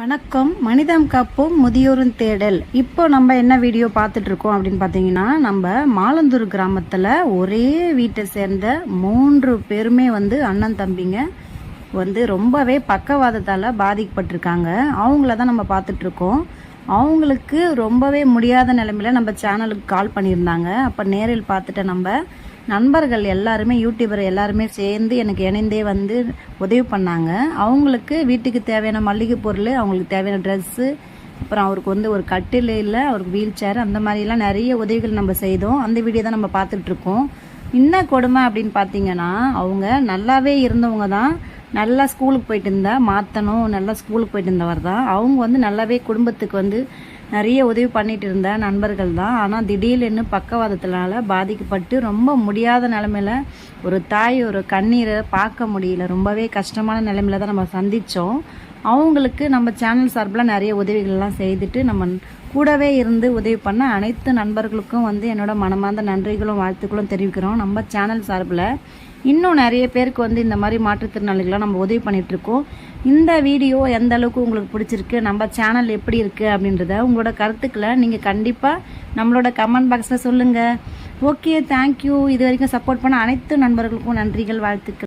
வணக்கம். மனிதம் காப்போம் முதியோரும் தேடல். இப்போ நம்ம என்ன வீடியோ பார்த்துட்டு இருக்கோம் அப்படின்னு பார்த்தீங்கன்னா நம்ம மாலந்தூர் கிராமத்தில் ஒரே வீட்டை சேர்ந்த மூன்று பேருமே வந்து அண்ணன் தம்பிங்க வந்து ரொம்பவே பக்கவாதத்தால் பாதிக்கப்பட்டிருக்காங்க. அவங்கள தான் நம்ம பார்த்துட்ருக்கோம். அவங்களுக்கு ரொம்பவே முடியாத நிலமையில நம்ம சேனலுக்கு கால் பண்ணியிருந்தாங்க. அப்போ நேரில் பார்த்துட்டு நம்ம நண்பர்கள் எல்லாருமே யூடியூபர் எல்லாருமே சேர்ந்து எனக்கு இணைந்தே வந்து உதவி பண்ணாங்க. அவங்களுக்கு வீட்டுக்கு தேவையான மளிகை பொருள் அவங்களுக்கு தேவையான ட்ரெஸ்ஸு அப்புறம் அவருக்கு வந்து ஒரு கட்டில் இல்லை அவருக்கு வீல் சேர் அந்த மாதிரிலாம் நிறைய உதவிகள் நம்ம செய்தோம். அந்த வீடியோ தான் நம்ம பார்த்துட்ருக்கோம் என்ன கொடுமை அப்படின்னு பார்த்தீங்கன்னா அவங்க நல்லாவே இருந்தவங்க தான். நல்லா ஸ்கூலுக்கு போயிட்டு இருந்தா மாற்றணும் நல்லா ஸ்கூலுக்கு போயிட்டு இருந்தவர் தான். அவங்க வந்து நல்லாவே குடும்பத்துக்கு வந்து நிறைய உதவி பண்ணிட்டு இருந்த நண்பர்கள் தான். ஆனால் திடீர்னு பக்கவாதத்தினால பாதிக்கப்பட்டு ரொம்ப முடியாத நிலமையில ஒரு தாய் ஒரு கண்ணீரை பார்க்க முடியல. ரொம்பவே கஷ்டமான நிலமையில தான் நம்ம சந்தித்தோம் அவங்களுக்கு நம்ம சேனல் சார்பில் நிறைய உதவிகள்லாம் செய்துட்டு நம்ம கூடவே இருந்து உதவி பண்ண அனைத்து நண்பர்களுக்கும் வந்து என்னோட மனமார்ந்த நன்றிகளும் வாழ்த்துக்களும் தெரிவிக்கிறோம். நம்ம சேனல் சார்பில் இன்னும் நிறைய பேருக்கு வந்து இந்த மாதிரி மாற்றுத்திறனாளிகளாக நம்ம உதவி பண்ணிகிட்ருக்கோம் இந்த வீடியோ எந்த அளவுக்கு உங்களுக்கு பிடிச்சிருக்கு நம்ம சேனல் எப்படி இருக்குது அப்படின்றத உங்களோட கருத்துக்களை நீங்கள் கண்டிப்பாக நம்மளோட கமெண்ட் பாக்ஸில் சொல்லுங்கள் ஓகே தேங்க்யூ இது வரைக்கும் சப்போர்ட் பண்ண அனைத்து நண்பர்களுக்கும் நன்றிகள் வாழ்த்துக்கள்.